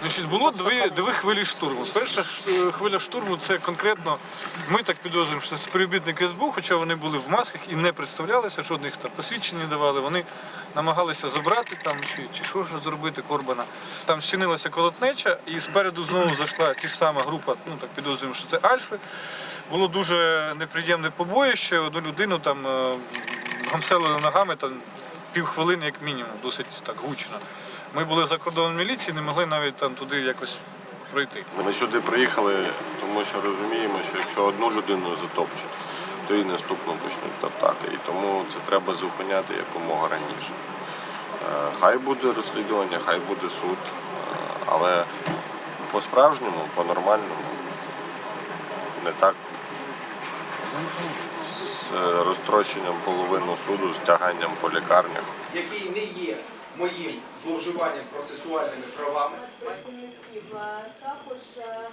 Значить, було дві, дві хвилі штурму. Перша хвиля штурму це конкретно, ми так підозрюємо, що це співробітники СБУ, хоча вони були в масках і не представлялися, жодних там посвідчень не давали. Вони намагалися забрати там чи, чи що ж зробити Корбана. Там щинилася колотнеча, і спереду знову зайшла ті сама група, ну так підозрюємо, що це Альфи. Було дуже неприємне побоїще. Одну людину там е, гамселили ногами там півхвилини, як мінімум, досить так гучно. Ми були за кордоном міліції, не могли навіть там туди якось пройти. Ми сюди приїхали, тому що розуміємо, що якщо одну людину затопчуть, то і наступну почнуть топтати. І тому це треба зупиняти якомога раніше. Е, Хай буде розслідування, хай буде суд, е, але по-справжньому, по-нормальному, не так з е, розтрощенням половину суду, з тяганням по лікарнях. який не є моїм зловживанням процесуальними правами, працівників е, також е,